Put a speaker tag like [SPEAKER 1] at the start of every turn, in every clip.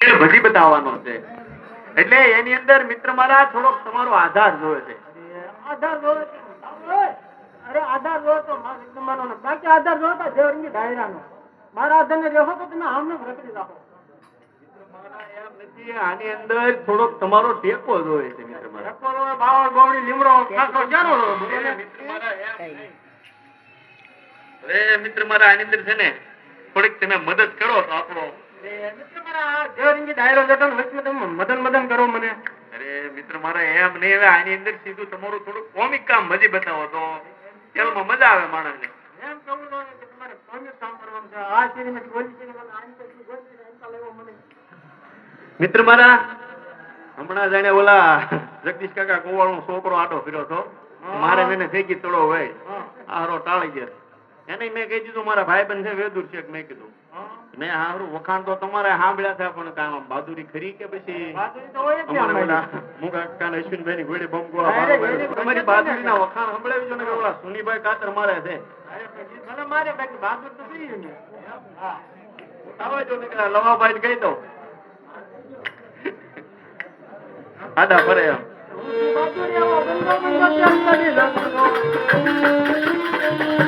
[SPEAKER 1] ભજી બતાવવાનો છે. એટલે એની અંદર મિત્ર મારા થોડોક તમારો આધાર જોવે છે.
[SPEAKER 2] આધાર જોવે અરે આધાર જોવે તો તમારો બાકી આધાર જોવે તો દેવરંગી ડાયરાનો. મારા આધારને રહેશો તો તમે આમને રખડી રાખો.
[SPEAKER 1] મારા એમ નથી, આની અંદર થોડોક તમારો ટેકો જોવે છે મિત્ર મારા
[SPEAKER 2] બાવળ, ગોવડી, લીમડો, ક્યારો
[SPEAKER 1] મિત્ર મારા આની અંદર છે ને થોડીક તમે મદદ કરો તો આપણો
[SPEAKER 2] મિત્ર મારા આ દેવરંગી ડાયરો જતો ને વચમાં તમે મદન મદન કરો મને.
[SPEAKER 1] અરે મિત્ર મારા એમ નહીં હવે આની અંદર સીધું તમારું થોડું કોમિક કામ મજી બતાવો તો. ખેલમાં મજા આવે માણસને.
[SPEAKER 2] એમ કહું તમારે કોમિક કામ કરવાનું છે? આ સીડીમાંથી ગોલી સીડી મને આની પછી ગોલી સીડી એમ લેવો મને.
[SPEAKER 1] મિત્ર મારા હમણાં જાણે ઓલા જગદીશ કાકા કુવાળનો છોકરો આટો ફર્યો હતો. મારે એને ફેંકી તોડો હોય. આરો ટાળી ગયો એને મેં કહી દીધું મારા ભાઈ છે વેદુર છે મેં કીધું. મેં હારું વખાણ તો તમારે સાંભળ્યા થયા પણ કામ બહાદુરી ખરી કે પછી? અશ્વિનભાઈ ની ઘોડે બંગોળા તમારી બહાદુરી ના વખાણ સંભળાવી ને ઓલા સુનીભાઈ કાતર મારે છે.
[SPEAKER 2] મારે બહાદુર તો થઈ
[SPEAKER 1] લવાભાઈ કહી દો આડા ફરે એમ.
[SPEAKER 2] બહાદુરી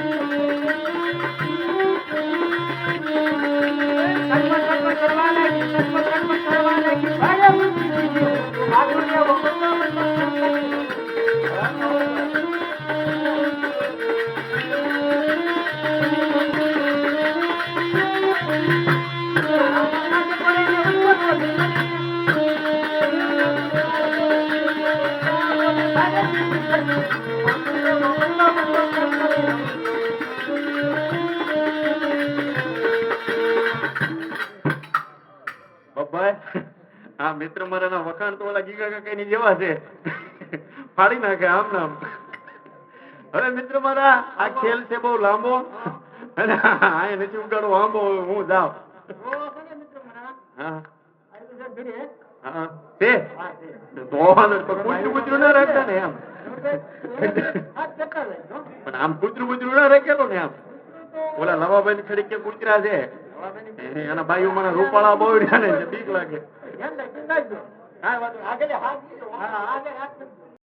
[SPEAKER 1] આ મિત્ર મારાના વખાણ તો ઓલા ગીગા કાકાની જેવા છે. ફાડી નાખે આમ નામ હવે મિત્ર મારા આ ખેલ છે બહુ લાંબો. અને આ નથી ઉગાડો આંબો હું જાઉં. હા? હા તે ના રાખતા ને એમ. પણ આમ કૂતરું કૂતરું ના રાખેલો ને આમ ઓલા લવાભાઈ ની ખડી કે કૂતરા છે. એના ભાઈઓ મને રૂપાળા બહુ રહ્યા ને બીક લાગે.
[SPEAKER 2] આગળ હાથ